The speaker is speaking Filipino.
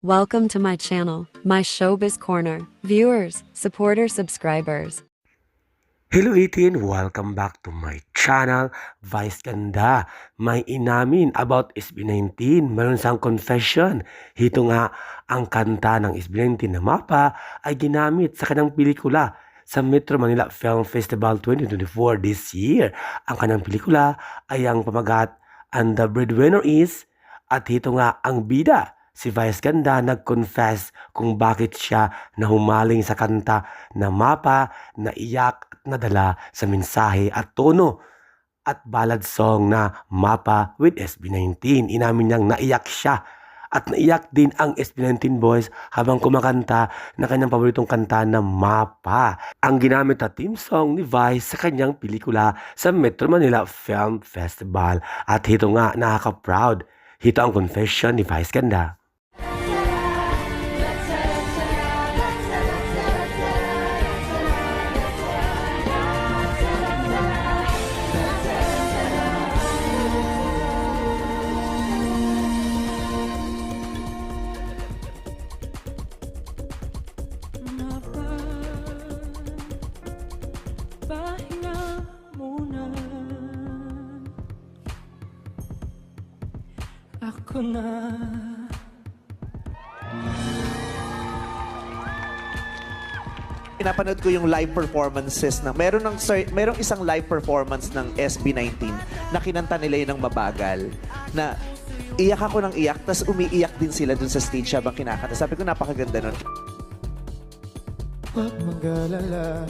Welcome to my channel, my showbiz corner. Viewers, supporters, subscribers. Hello 18! Welcome back to my channel, Vice Ganda. May inamin about SB19. Meron siyang confession. Hito nga, ang kanta ng SB19 na mapa ay ginamit sa kanyang pelikula sa Metro Manila Film Festival 2024 this year. Ang kanyang pelikula ay ang pamagat And the Breadwinner is at hito nga ang bida. Si Vice Ganda nag-confess kung bakit siya nahumaling sa kanta na mapa, naiyak at nadala sa mensahe at tono at ballad song na Mapa with SB19. Inamin niyang naiyak siya at naiyak din ang SB19 boys habang kumakanta na kanyang paboritong kanta na Mapa. Ang ginamit na theme song ni Vice sa kanyang pelikula sa Metro Manila Film Festival. At hito nga, nakaka-proud. Hito ang confession ni Vice Ganda. Pahinga muna Ako na pinapanood ko yung live performances ng meron ng merong isang live performance ng SB19 na kinanta nila yun ng mabagal na iyak ako ng iyak tas umiiyak din sila dun sa stage habang kinakanta. Sabi ko napakaganda nun. Huwag mag-alala,